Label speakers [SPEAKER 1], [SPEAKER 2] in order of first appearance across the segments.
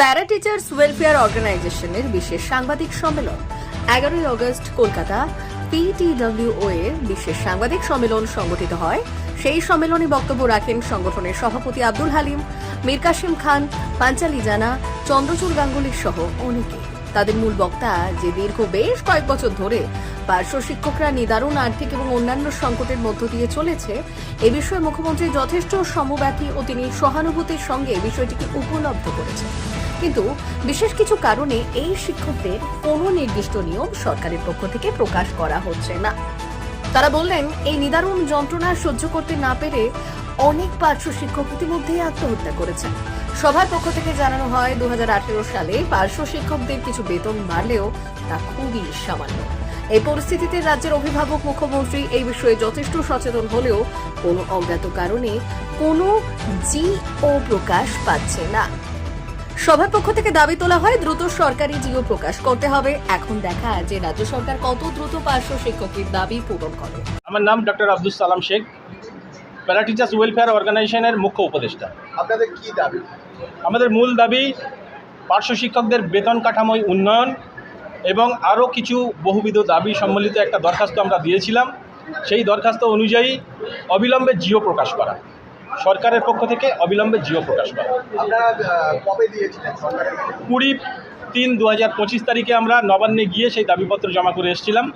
[SPEAKER 1] প্যারা teachers welfare অর্গানাইজেশনের বিশেষ সাংবাদিক সম্মেলন। এগারোই আগস্ট কলকাতা পিটিডব্লিউও এর বিশেষ সাংবাদিক সম্মেলন সংগঠিত হয়। সেই সম্মেলনে বক্তব্য রাখেন সংগঠনের সভাপতি আব্দুল হালিম, মীর কাসিম খান, পাঞ্চালি জানা, চন্দ্রচূড় গাঙ্গুলি সহ অনেকে। তাদের মূল বক্তা যে দীর্ঘ বেশ কয়েক বছর ধরে পার্শ্ব শিক্ষকরা নিদারুণ আর্থিক এবং অন্যান্য সংকটের মধ্য দিয়ে চলেছে, এ বিষয়ে মুখ্যমন্ত্রী যথেষ্ট সমব্যথী ও তিনি সহানুভূতির সঙ্গে বিষয়টিকে উপলব্ধ করেছেন। কিন্তু বিশেষ কিছু কারণে এই শিক্ষকদের কোনো নির্দিষ্ট নিয়ম সরকারের পক্ষ থেকে প্রকাশ করা হচ্ছে না। তারা বললেন, এই নিদারুণ যন্ত্রণা সহ্য করতে না পেরে অনেক পার্শ্ব শিক্ষক ইতিমধ্যেই আত্মহত্যা করেছেন। সভার পক্ষ থেকে জানানো হয় দু সালে পার্শ্ব শিক্ষকদের কিছু বেতন বাড়লেও তা খুবই সামান্য। এই পরিস্থিতিতে রাজ্যের অভিভাবক, মুখ্যমন্ত্রী এই বিষয়ে যথেষ্ট সচেতন হলেও কোনো অজ্ঞাত কারণে কোনো জিও প্রকাশ পাচ্ছে না। সভার পক্ষ থেকে দাবি তোলা হয় দ্রুত সরকারি জিও প্রকাশ করতে হবে। এখন দেখা যে রাজ্য সরকার কত দ্রুত পার্শ্ব শিক্ষকের দাবি পূরণ করে।
[SPEAKER 2] আমার নাম ডক্টর আব্দুল সালাম শেখ প্যারা টিচার্স ওয়েলফেয়ার অর্গানাইজেশনের মুখ্য উপদেষ্টা।
[SPEAKER 3] আপনাদের কি দাবি?
[SPEAKER 2] আমাদের মূল দাবি পার্শ্ব শিক্ষকদের বেতন কাঠামোয় উন্নয়ন এবং আরও কিছু বহুবিধ দাবি সম্বলিত একটা দরখাস্ত আমরা দিয়েছিলাম। সেই দরখাস্ত অনুযায়ী অবিলম্বে জিও প্রকাশ করা। সরকারের পক্ষ থেকে অবিলম্বে জিও প্রকাশ করা। কুড়ি তিন দু হাজার পঁচিশ তারিখে আমরা নবান্নে গিয়ে সেই দাবিপত্র জমা করে এসেছিলাম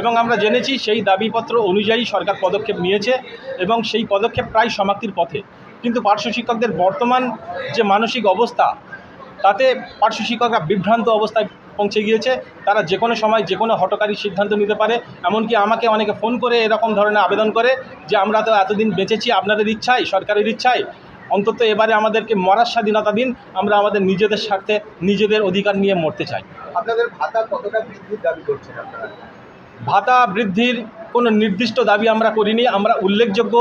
[SPEAKER 2] এবং আমরা জেনেছি সেই দাবিপত্র অনুযায়ী সরকার পদক্ষেপ নিয়েছে এবং সেই পদক্ষেপ প্রায় সমাপ্তির পথে। কিন্তু পার্শ্ব শিক্ষকদের বর্তমান যে মানসিক অবস্থা তাতে পার্শ্ব শিক্ষকরা বিভ্রান্ত অবস্থায় পৌঁছে গিয়েছে তারা যে কোনো সময় যে কোনো হটকারী সিদ্ধান্ত নিতে পারে। এমনকি আমাকে অনেকে ফোন করে এরকম ধরনের আবেদন করে যে আমরা তো এতদিন বেঁচেছি আপনাদের ইচ্ছায় সরকারের ইচ্ছায় অন্তত এবারে আমাদেরকে মরার স্বাধীনতা দিন আমরা আমাদের নিজেদের স্বার্থে নিজেদের অধিকার নিয়ে মরতে চাই।
[SPEAKER 3] আপনাদের ভাতা কতটা বৃদ্ধির দাবি করছেন আপনারা?
[SPEAKER 2] ভাতা বৃদ্ধির কোনো নির্দিষ্ট দাবি আমরা করিনি আমরা উল্লেখযোগ্য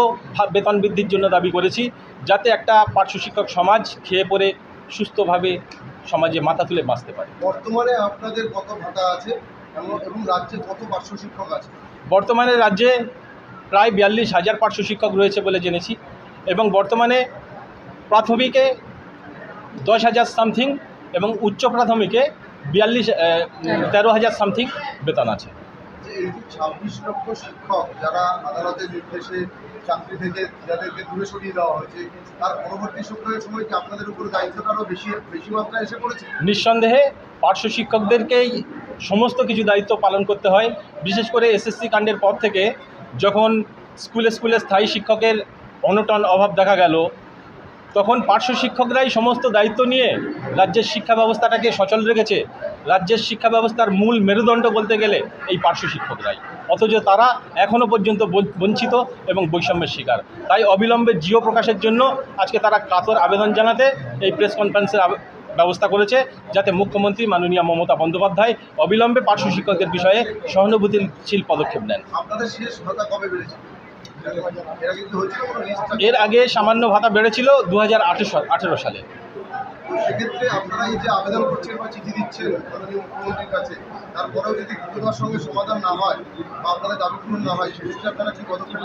[SPEAKER 2] বেতন বৃদ্ধির জন্য দাবি করেছি যাতে একটা পার্শ্ব শিক্ষক সমাজ খেয়ে পড়ে সুস্থভাবে সমাজে মাথা তুলে বাঁচতে পারে।
[SPEAKER 3] বর্তমানে আপনাদের কত ভাতা আছে এবং রাজ্যে কত পার্শ্ব শিক্ষক আছে?
[SPEAKER 2] বর্তমানে রাজ্যে প্রায় বিয়াল্লিশ হাজার পার্শ্ব শিক্ষক রয়েছে বলে জেনেছি এবং বর্তমানে প্রাথমিকে দশ হাজার সামথিং এবং উচ্চ প্রাথমিকে বিয়াল্লিশ তেরো হাজার সামথিং বেতন আছে।
[SPEAKER 3] এই যে ছাব্বিশ লক্ষ শিক্ষক যারা আদালতের নির্দেশে চাকরি থেকে যাদেরকে দূরে সরিয়ে দেওয়া হয়েছে। তার পরবর্তী সপ্তাহের সময় কি আপনাদের উপর দায়িত্বটা আরও বেশি বেশি মাত্রায় এসে পড়েছে?
[SPEAKER 2] নিঃসন্দেহে পার্শ্ব শিক্ষকদেরকেই সমস্ত কিছু দায়িত্ব পালন করতে হয়। বিশেষ করে এসএসসি কাণ্ডের পর থেকে যখন স্কুলে স্কুলে স্থায়ী শিক্ষকের অনটন অভাব দেখা গেল, তখন পার্শ্ব শিক্ষকরাই সমস্ত দায়িত্ব নিয়ে রাজ্যের শিক্ষা ব্যবস্থাটাকে সচল রেখেছে। রাজ্যের শিক্ষা ব্যবস্থার মূল মেরুদণ্ড বলতে গেলে এই পার্শ্ব শিক্ষকরাই। অথচ তারা এখনও পর্যন্ত বঞ্চ- বঞ্চিত এবং বৈষম্যের শিকার। তাই অবিলম্বে জিও প্রকাশের জন্য আজকে তারা কাতর আবেদন জানাতে এই প্রেস কনফারেন্সের ব্যবস্থা করেছে যাতে মুখ্যমন্ত্রী মাননীয় মমতা বন্দ্যোপাধ্যায় অবিলম্বে পার্শ্ব শিক্ষকদের বিষয়ে সহানুভূতিশীল পদক্ষেপ নেন।
[SPEAKER 3] এর
[SPEAKER 2] আগে সামান্য ভাতা বেড়েছিল দু হাজার আঠেরো সালে।
[SPEAKER 3] সেক্ষেত্রে আপনারা এই যে আবেদন করছেন বা চিঠি দিচ্ছেন মাননীয় মুখ্যমন্ত্রীর কাছে, তারপরেও যদি দ্রুততার সঙ্গে সমাধান না হয় বা আপনাদের দাবি পূরণ না হয় সেক্ষেত্রে আপনারা কি পদক্ষেপ?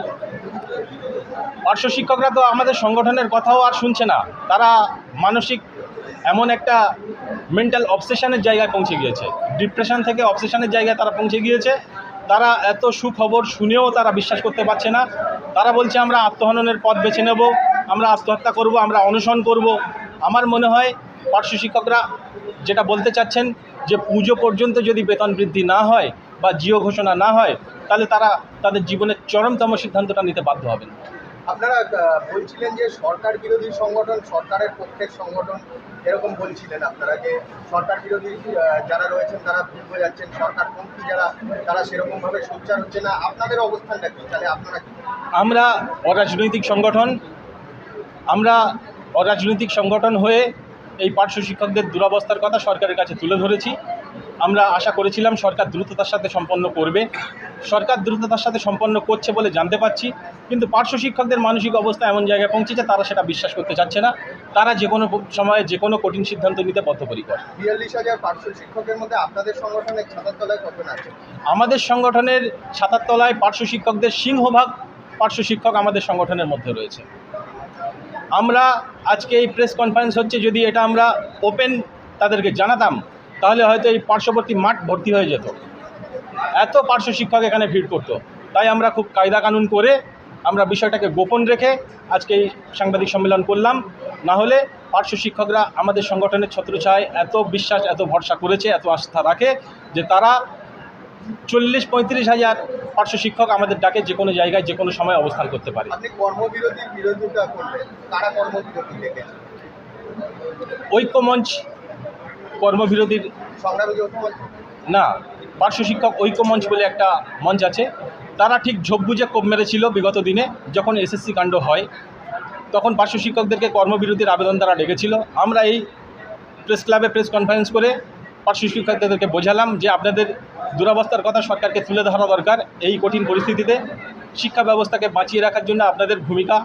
[SPEAKER 2] পার্শ্ব শিক্ষকরা তো আমাদের সংগঠনের কথাও আর শুনছে না। তারা মানসিক এমন একটা মেন্টাল অবসেশনের জায়গায় পৌঁছে গিয়েছে। ডিপ্রেশন থেকে অবসেশনের জায়গায় তারা পৌঁছে গিয়েছে। তারা এত সুখবর শুনেও তারা বিশ্বাস করতে পারছে না। তারা বলছে, আমরা আত্মহননের পথ বেছে নেব, আমরা আত্মহত্যা করব, আমরা অনশন করব। আমার মনে হয় পার্শ্ব শিক্ষকরা যেটা বলতে চাচ্ছেন যে পুজো পর্যন্ত যদি বেতন বৃদ্ধি না হয় বা জিও ঘোষণা না হয় তাহলে তারা তাদের জীবনের চরমতম সিদ্ধান্তটা নিতে বাধ্য হবেন।
[SPEAKER 3] আপনারা বলছিলেন যে সরকার বিরোধী সংগঠন সরকারের পক্ষের সংগঠন এরকম বলছিলেন আপনারা যে সরকার বিরোধী যারা রয়েছেন তারা ভুল বোঝাচ্ছেন সরকার পন্থী যারা তারা সেরকমভাবে সোচ্চার হচ্ছে না। আপনাদের অবস্থানটা কি? তাহলে আপনারা
[SPEAKER 2] আমরা অরাজনৈতিক সংগঠন আমরা অরাজনৈতিক সংগঠন হয়ে এই পার্শ্ব শিক্ষকদের দুরবস্থার কথা সরকারের কাছে তুলে ধরেছি। আমরা আশা করেছিলাম সরকার দ্রুততার সাথে সম্পন্ন করবে। সরকার দ্রুততার সাথে সম্পন্ন করছে বলে জানতে পারছি কিন্তু পার্শ্ব শিক্ষকদের মানসিক অবস্থা এমন জায়গায় পৌঁছেছে তারা সেটা বিশ্বাস করতে চাচ্ছে না। তারা যে কোনো সময়ে যে কোনো কঠিন সিদ্ধান্ত নিতে বদ্ধপরিকর।
[SPEAKER 3] বিয়াল্লিশ হাজার পার্শ্ব শিক্ষকের মধ্যে আপনাদের সংগঠনের ছাতার তলায় কতজন আছে?
[SPEAKER 2] আমাদের সংগঠনের ছাতার তলায় পার্শ্ব শিক্ষকদের সিংহভাগ পার্শ্ব শিক্ষক আমাদের সংগঠনের মধ্যে রয়েছে। আমরা আজকে এই প্রেস কনফারেন্স হচ্ছে, যদি এটা আমরা ওপেন তাদেরকে জানাতাম, তাহলে হয়তো এই পার্শ্ববর্তী মাঠ ভর্তি হয়ে যেত। এত পার্শ্ব শিক্ষক এখানে ভিড় করতো। তাই আমরা খুব কায়দা কানুন করে আমরা বিষয়টাকে গোপন রেখে আজকে এই সাংবাদিক সম্মেলন করলাম। না হলে পার্শ্ব শিক্ষকরা আমাদের সংগঠনের ছত্রছায় এত বিশ্বাস, এত ভরসা করেছে, এত আস্থা রাখে যে তারা চল্লিশ পঁয়ত্রিশ হাজার পার্শ্ব শিক্ষক আমাদের ডাকে যে কোনো জায়গায় যে কোনো সময় অবস্থান করতে পারে।
[SPEAKER 3] আপনি বিরোধিতা করলেন কারা কর্মবিরতি
[SPEAKER 2] ঐক্যমঞ্চ কর্মবিরতির
[SPEAKER 3] ঐক্যমঞ্চ?
[SPEAKER 2] না পার্শ্ব শিক্ষক ঐক্যমঞ্চ বলে একটা মঞ্চ আছে। তারা ঠিক ঝোপ বুঝে কোপ মেরেছিল বিগত দিনে যখন এসএসসি কাণ্ড হয়। তখন পার্শ্ব শিক্ষকদেরকে কর্মবিরতির আবেদন তারা ডেকেছিল। আমরা এই প্রেস ক্লাবে প্রেস কনফারেন্স করে পার্শ্ব শিক্ষকদেরকে বোঝালাম যে আপনাদের দুরবস্থার কথা সরকারকে তুলে ধরা দরকার এই কঠিন পরিস্থিতিতে শিক্ষা ব্যবস্থাকে বাঁচিয়ে রাখার জন্য আপনাদের ভূমিকা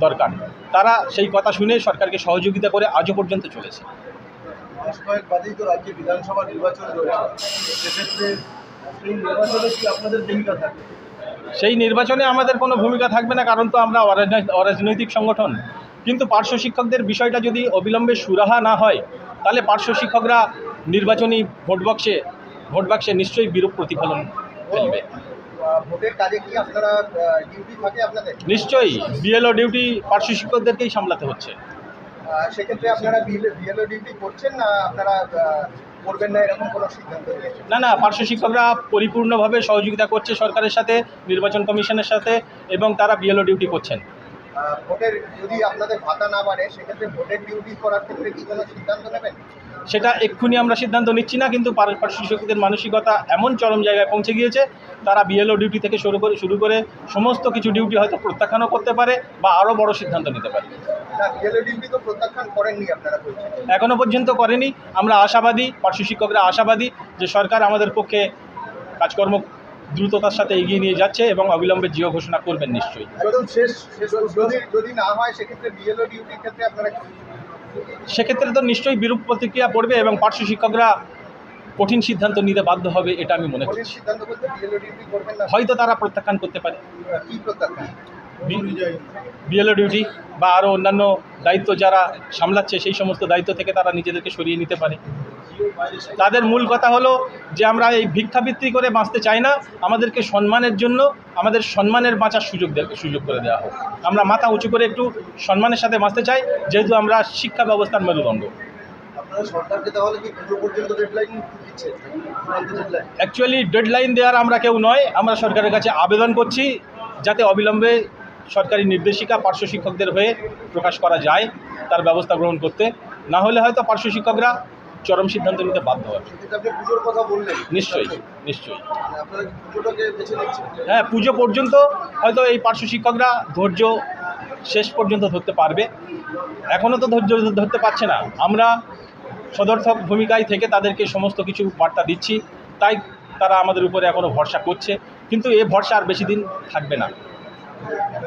[SPEAKER 2] দরকার। তারা সেই কথা শুনে সরকারকে সহযোগিতা করে আজও পর্যন্ত চলেছে।
[SPEAKER 3] বিধানসভা নির্বাচন সেক্ষেত্রে সেই নির্বাচনে আপনাদের ভূমিকা থাকবে?
[SPEAKER 2] সেই নির্বাচনে আমাদের কোনো ভূমিকা থাকবে না কারণ তো আমরা অরাজনৈ- অরাজনৈতিক সংগঠন। কিন্তু পার্শ্ব শিক্ষকদের বিষয়টা যদি অবিলম্বে সুরাহা না হয় তাহলে পার্শ্ব শিক্ষকরা নির্বাচনী ভোট বক্সে ভোট বাক্সে নিশ্চয়ই বিরূপ প্রতিফলন ফেলবে। নিশ্চয়ই বিএলও ডিউটি পার্শ্ব শিক্ষকদেরকেই সামলাতে হচ্ছে।
[SPEAKER 3] সেক্ষেত্রে আপনারা বিএলও ডিউটি করছেন না আপনারা করবেন না এরকম কোনো সিদ্ধান্ত
[SPEAKER 2] না না পার্শ্ব শিক্ষকরা পরিপূর্ণভাবে সহযোগিতা করছে সরকারের সাথে নির্বাচন কমিশনের সাথে এবং তারা বিএলও ডিউটি করছেন।
[SPEAKER 3] ভোটের যদি আপনাদের ভাতা না বাড়ে সেক্ষেত্রে ভোটের ডিউটি করার ক্ষেত্রে কি কোনো সিদ্ধান্ত নেবেন?
[SPEAKER 2] সেটা এক্ষুনি আমরা সিদ্ধান্ত নিচ্ছি না কিন্তু পার- পার্শ্ব শিক্ষকদের মানসিকতা এমন চরম জায়গায় পৌঁছে গিয়েছে তারা বিএলও ডিউটি থেকে শুরু করে শুরু করে সমস্ত কিছু ডিউটি হয়তো প্রত্যাখ্যানও করতে পারে বা আরও বড় সিদ্ধান্ত নিতে পারে।
[SPEAKER 3] না বিএলও ডিউটি তো প্রত্যাখ্যান করেননি আপনারা
[SPEAKER 2] এখনও পর্যন্ত করেনি। আমরা আশাবাদী পার্শ্ব শিক্ষকরা আশাবাদী যে সরকার আমাদের পক্ষে কাজকর্ম দ্রুততার সাথে এগিয়ে নিয়ে যাচ্ছে এবং অবিলম্বে জিও ঘোষণা করবেন নিশ্চয়ই।
[SPEAKER 3] একদম শেষ শেষ যদি যদি না হয় সেক্ষেত্রে
[SPEAKER 2] তো নিশ্চয়ই বিরূপ প্রতিক্রিয়া পড়বে এবং পার্শ্ব শিক্ষকরা কঠিন সিদ্ধান্ত নিতে বাধ্য হবে এটা আমি মনে করি হয়তো তারা প্রত্যাখ্যান করতে পারে।
[SPEAKER 3] কি
[SPEAKER 2] বিএলও ডিউটি বা আরও অন্যান্য দায়িত্ব যারা সামলাচ্ছে সেই সমস্ত দায়িত্ব থেকে তারা নিজেদেরকে সরিয়ে নিতে পারে। তাদের মূল কথা হলো যে আমরা এই ভিক্ষাবৃত্তি করে বাঁচতে চাই না আমাদেরকে সম্মানের জন্য আমাদের সম্মানের বাঁচার সুযোগ সুযোগ করে দেওয়া হোক। আমরা মাথা উঁচু করে একটু সম্মানের সাথে বাঁচতে চাই যেহেতু আমরা শিক্ষা ব্যবস্থার মেরুদণ্ড। অ্যাকচুয়ালি ডেডলাইন দেওয়ার আমরা কেউ নয় আমরা সরকারের কাছে আবেদন করছি যাতে অবিলম্বে সরকারি নির্দেশিকা পার্শ্ব শিক্ষকদের হয়ে প্রকাশ করা যায় তার ব্যবস্থা গ্রহণ করতে। না হলে হয়তো পার্শ্ব শিক্ষকরা চরম সিদ্ধান্ত নিতে বাধ্য হবে। নিশ্চয়ই নিশ্চয়ই।
[SPEAKER 3] মানে
[SPEAKER 2] হ্যাঁ পুজো পর্যন্ত হয়তো এই পার্শ্ব শিক্ষকরা ধৈর্য শেষ পর্যন্ত ধরতে পারবে। এখনও তো ধৈর্য ধরতে পারছে না। আমরা সদর্থক ভূমিকায় থেকে তাদেরকে সমস্ত কিছু বার্তা দিচ্ছি। তাই তারা আমাদের উপরে এখনও ভরসা করছে। কিন্তু এ ভরসা আর বেশি দিন থাকবে না।